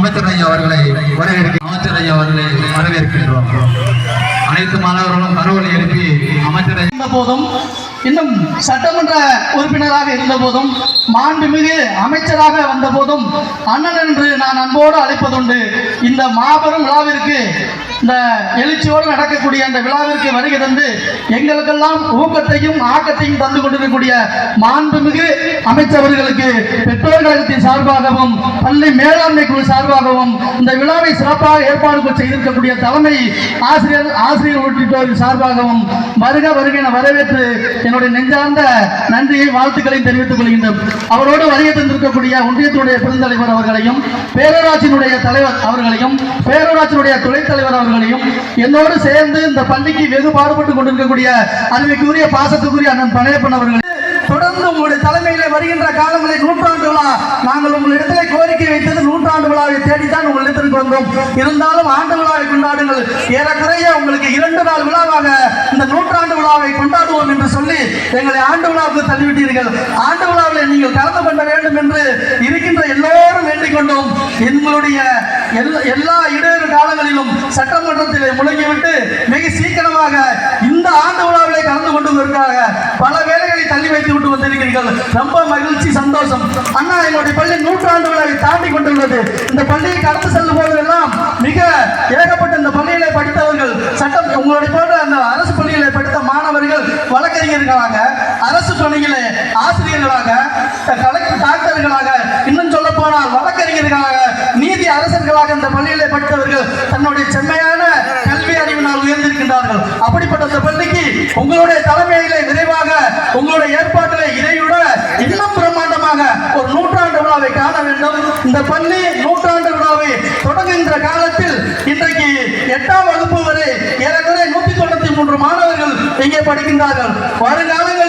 அமைச்சர் ஐயா அவர்களை வரவேற்க அமைச்சர் ஐயா அவர்களை வரவேற்கின்றோம். அனைத்து மாணவர்களும் கருவலை எழுப்பி அமைச்சர் இருந்த போதும் இன்னும் சட்டமன்ற உறுப்பினராக இருந்த போதும் மாண்புமிகு அமைச்சராக வந்த போதும் அண்ணன் என்று நான் அன்போடு அழைப்பதுண்டு. இந்த மாபெரும் விழாவிற்கு இந்த எழுச்சியோடு நடக்கக்கூடிய அந்த விழாவிற்கு வருகை தந்து எங்களுக்கெல்லாம் ஊக்கத்தையும் ஆக்கத்தையும் தந்து கொண்டிருக்கக்கூடிய மாண்புமிகு அமைச்சர்களுக்கு பெற்றோர் கழகத்தின் சார்பாகவும் பள்ளி மேலாண்மை குழு சார்பாகவும் இந்த விழாவை சிறப்பாக ஏற்பாடு செய்திருக்கக்கூடிய தலைமை ஆசிரியர் ஆசிரியர் உள்ளிட்டோரின் சார்பாகவும் வருக வருக என வரவேற்று என்னுடைய நெஞ்சார்ந்த நன்றியை வாழ்த்துக்களையும் தெரிவித்துக் கொள்கின்றோம். அவரோடு வருகை தந்திருக்கக்கூடிய ஒன்றியத்தினுடைய பெருந்தலைவர் அவர்களையும் பேரூராட்சியினுடைய தலைவர் அவர்களையும் பேரூராட்சியினுடைய துணைத் தலைவர் அவர்களையும் என்னோடு சேர்ந்து இந்த பள்ளிக்கு வெகு பாடுபட்டு கொண்டிருக்கக்கூடிய அறிவிக்குரிய பாசத்துக்குரிய அண்ணன் பனையப்பன் அவர்கள். தொடர்ந்து உங்களுடைய தலைமையில வருகின்ற காலங்களில் நூற்றாண்டு விழா நாங்கள் உங்களிடத்திலே கோரிக்கை வைத்தது நூற்றாண்டு விழாவை தேடித்தான் உங்களிடத்திற்கு வந்தோம். இருந்தாலும் ஆண்டு விழாவை கொண்டாடுங்கள். ஏறக்குறைய உங்களுக்கு இரண்டு நாள் விழாவாக இந்த நூற்றாண்டு விழாவை கொண்டாடுவோம் என்று சொல்லி எங்களை ஆண்டு விழாவுக்கு தள்ளிவிட்டீர்கள். ஆண்டு விழாவில் நீங்கள் கலந்து கொள்ள வேண்டும் என்று இருக்கின்ற எல்லோரும் வேண்டிக் கொண்டோம். எங்களுடைய எல்லா- எல்லா இடையூறு காலங்களிலும் சட்டமன்றத்திலே முழங்கிவிட்டு மிக சீக்கிரமாக இந்த ஆண்டு விழாவிலே கலந்து கொண்டதற்காக பல வேலைகளை தள்ளி வைத்து விட்டு வந்திருக்கிறீர்கள். ரொம்ப மகிழ்ச்சி சந்தோஷம். அண்ணா என்னுடைய பள்ளி நூற்றாண்டு விழாவை தாண்டி கொண்டுள்ளது. இந்த பள்ளியை கடந்து செல்லும் போதெல்லாம் மிக ஏகப்பட்ட இந்த பள்ளியிலே படித்தவர்கள் சட்டம் உங்களுடைய போன்ற அந்த அரசு பள்ளியிலே படித்த மாணவர்கள் வழக்கறிஞர்களாக அரசு பணியிலே ஆசிரியர்களாக கலெக்டர் டாக்டர்களாக இன்னும் சொல்ல போனால் வழக்கறிஞர்களாக நீதி அரசர்களாக இந்த பள்ளியில படித்தவர்கள் தன்னுடைய செம்மையான கல்வி அறிவினால் உயர்ந்திருக்கின்றார்கள். அப்படிப்பட்ட இந்த பள்ளிக்கு உங்களுடைய தலைமையிலே விரைவாக உங்களுடைய ஏற்பாட்டிலே இறையுட இன்னும் பிரம்மாண்டமாக ஒரு நூற்றாண்டு விழாவை காண வேண்டும். இந்த பள்ளி நூற்றாண்டு விழாவை தொடங்குகின்ற காலத்தில் இன்றைக்கு எட்டாம் வகுப்பு வரை ஏறக்குறைய நூத்தி தொண்ணூத்தி மூன்று மாணவர்கள் இங்கே படிக்கின்றார்கள். வருங்காலங்கள்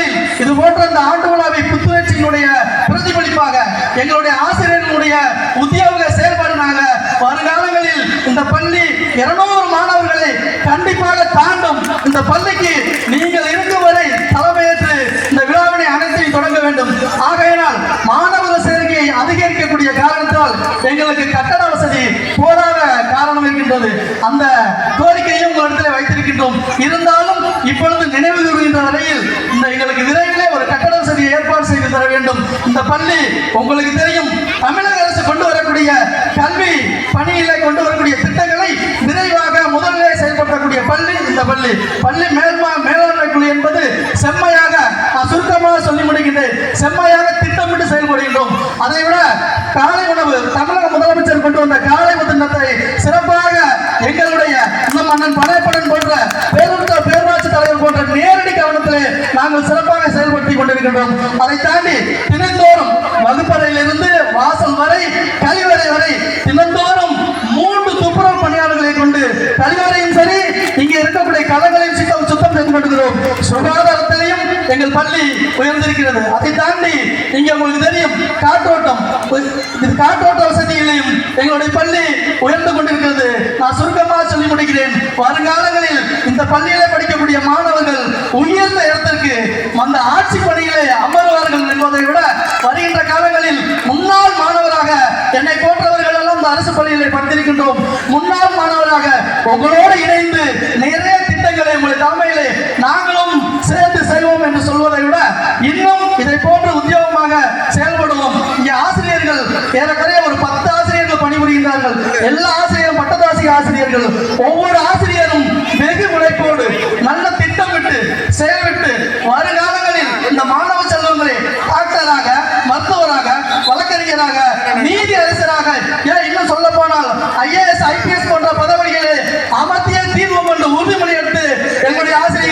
இது போன்ற இந்த ஆண்டு விழாவை புத்துணர்ச்சியினுடைய பிரதிபலிப்பாக எங்களுடைய ஆசிரியர்களுடைய உத்தியோக செயல்பாடுனாக வருங்காலங்களில் இந்த பள்ளி இருநூறு மாணவர்களை கண்டிப்பாக தாண்டும் இந்த பள்ளிக்கு நீங்கள் இருக்கும் வரை தலைமையேற்று இந்த விழாவினை அனைத்தையும் தொடங்க வேண்டும். ஆகையினால் மாணவர் சேர்க்கையை அதிகரிக்கக்கூடிய காரணத்தால் எங்களுக்கு கட்டட வசதி போதாத காரணம் இருக்கின்றது. அந்த பள்ளி உங்களுக்கு தெரியும் தமிழக அரசு கொண்டு வரக்கூடிய கல்வி பணியில கொண்டு வரக்கூடிய திட்டங்களை விரைவாக முதலிலே செயல்படுத்தக்கூடிய பள்ளி இந்த பள்ளி. பள்ளி மேல்மா மேலாண்மை குழு என்பது செம்மையாக சுருக்கமாக சொல்லி முடிக்கின்றேன். செம்மையாக திட்டமிட்டு செயல்படுகின்றோம். அதை விட காலை உணவு தமிழக முதலமைச்சர் கொண்டு வந்த காலை திட்டத்தை சிறப்பாக எங்களுடைய இந்த மன்னன் படைப்படன் போன்ற பேருந்து பேரூராட்சி தலைவர் போன்ற நேரடி நாங்கள் சிறப்பாக செயல்படுத்திக் கொண்டிருக்கின்றோம். அதை தாண்டி தினந்தோறும் வகுப்பறையிலிருந்து வாசல் வரை கழிவறை வரை தினந்தோறும் மூன்று துப்புரவு பணியாளர்களை கொண்டு கழிவறையும் சரி இங்கே இருக்கக்கூடிய களங்களையும் சுத்தம் சுத்தம் செய்து கொண்டிருக்கிறோம். சுகாதாரத்திலையும் எங்கள் பள்ளி உயர்ந்திருக்கிறது. அதை தாண்டி இங்க உங்களுக்கு தெரியும் காற்றோட்டம். இது காற்றோட்ட வசதிகளையும் எங்களுடைய பள்ளி உயர்ந்து கொண்டிருக்கிறது. நான் சுருக்கமாக சொல்லி முடிக்கிறேன். வருங்காலங்களில் இந்த பள்ளியிலே படிக்கக்கூடிய மாணவர்கள் உயர்ந்த இடத்திற்கு அந்த ஆட்சி பணியிலே அமர்வார்கள் என்பதை விட வருகின்ற காலங்களில் முன்னாள் மாணவராக என்னை போன்றவர்கள் எல்லாம் இந்த அரசு பள்ளியிலே படித்திருக்கின்றோம் முன்னாள் மாணவராக உங்களோடு இணைந்து நிறைய திட்டங்களை உங்களுடைய தலைமையிலே நாங்களும் சேர்த்து செய்வோம் என்று சொல்வதை விட இன்னும் இதை போன்ற உத்தியோகமாக செயல்படுவோம். இங்கே ஆசிரியர்கள் ஏறக்குறைய ஒரு பத்து ஆசிரியர்கள் பணிபுரிகின்றார்கள். எல்லா ஆசிரியரும் பட்டதாசி ஆசிரியர்கள் ஒவ்வொரு ஆசிரியர்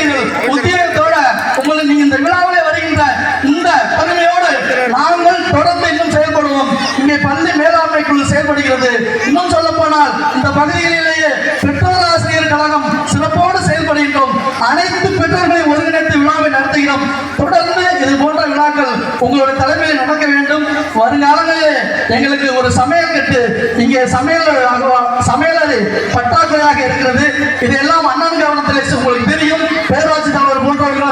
எங்களுடைய உத்தியோகத்தோட உங்களுக்கு நீங்க இந்த விழாவிலே வருகின்ற இந்த பெருமையோடு நாங்கள் தொடர்ந்து இன்னும் செயல்படுவோம். இங்கே பள்ளி மேலாண்மை குழு செயல்படுகிறது. இன்னும் சொல்ல போனால் இந்த பகுதிகளிலேயே பெற்றோர் ஆசிரியர் கழகம் சிறப்போடு செயல்படுகின்றோம். அனைத்து பெற்றோர்களை ஒருங்கிணைத்து விழாவை நடத்துகிறோம். தொடர்ந்து இது போன்ற விழாக்கள் உங்களுடைய தலைமையில் நடக்க வேண்டும். வருங்காலங்களிலே எங்களுக்கு ஒரு சமையல் கட்டு இங்கே சமையல் சமையலறை பற்றாக்குறையாக இருக்கிறது. இதெல்லாம் அண்ணன் கவனத்தில் உங்களுக்கு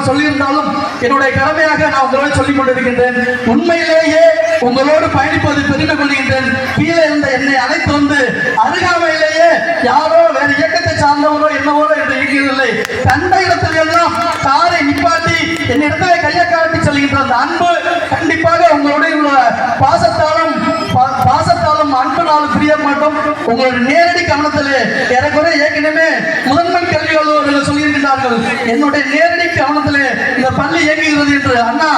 சொல்லியிருந்தாலும் என்னுடைய கடமையாக நான் உங்களோட சொல்லிக் கொண்டிருக்கின்றேன். உண்மையிலேயே உங்களோடு பயணிப்பது பெருமை கொள்கின்றேன். கீழே இருந்த என்னை அழைத்து வந்து அருகாமையிலேயே யாரோ வேறு இயக்கத்தை சார்ந்தவரோ என்னவோ என்று இயக்கவில்லை கண்ட இடத்தில் எல்லாம் காரை நிப்பாட்டி என்னிடத்திலே கையை காட்டி செல்கின்ற அந்த அன்பு கண்டிப்பாக உங்களுடைய உள்ள பாசத்தாலும் பா- பாசத்தாலும் அன்பினாலும் பிரிய மாட்டோம். உங்களுடைய நேரடி கவனத்திலே ஏறக்குறைய ஏற்கனவே முதன்மை கல்வி அலுவலர்கள் சொல்லியிருக்கிறார்கள் என்னுடைய நேரடி கவனத்திலே இந்த பள்ளி இயங்குகிறது என்று. அண்ணா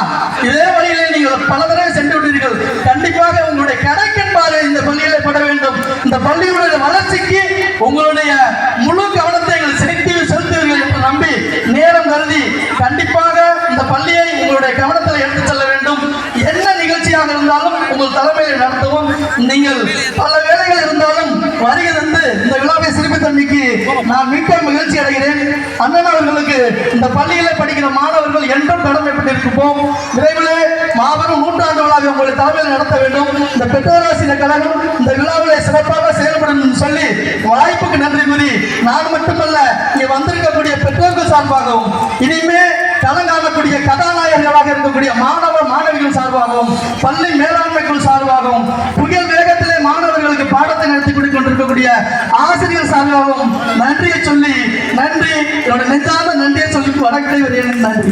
இதே வழியிலே நீங்கள் பல தடவை சென்று விட்டீர்கள் கண்டிப்பாக உங்களுடைய கடைக்கன்பாக இந்த பள்ளியிலே பட வேண்டும். இந்த பள்ளியுடைய வளர்ச்சிக்கு உங்களுடைய முழு கவனம் எங்கள் செலுத்தி செலுத்துவீர்கள் என்று நம்பி நேரம் கருதி கண்டிப்பாக இந்த பள்ளியை உங்களுடைய கவனத்தில் எடுத்துச் செல்ல வேண்டும் என்ன நிகழ்ச்சியாக இருந்தாலும் உங்கள் தலைமையில் நடத்தவும் நீங்கள் பல வேலைகள் இருந்தாலும் வருகை தந்து இந்த விழாவை சிறுமித்தன்மைக்கு நான் மிக்க மகிழ்ச்சி அடைகிறேன். அண்ணன் அவர்களுக்கு இந்த பள்ளியில படிக்கிற மாணவர்கள் என்றும் கடமைப்பட்டிருப்போம் விரைவில் மாபெரும் நூற்றாண்டு விழாவை உங்களை தலைமையில் நடத்த வேண்டும். இந்த பெற்றோராசிரியர் கழகம் இந்த விழாவில் சிறப்பாக செயல்படும் சொல்லி வாய்ப்புக்கு நன்றி கூறி நான் மட்டுமல்ல இங்கே வந்திருக்கக்கூடிய பெற்றோர்கள் சார்பாகவும் இனிமே களம் காணக்கூடிய கதாநாயகர்களாக இருக்கக்கூடிய மாணவ மாணவிகள் சார்பாகவும் பள்ளி மேலாண்மைக்குள் சார்பாகவும் புயல் வேகத்திலே மாணவர்களுக்கு பாடத்தை நடத்தி கொண்டிருக்கக்கூடிய ஆசிரியர் சார்பாகவும் நன்றியை சொல்லி நன்றி என்னோட நெஞ்சார்ந்த நன்றியை சொல்லி வணக்கத்தை வருகிறேன் நன்றி.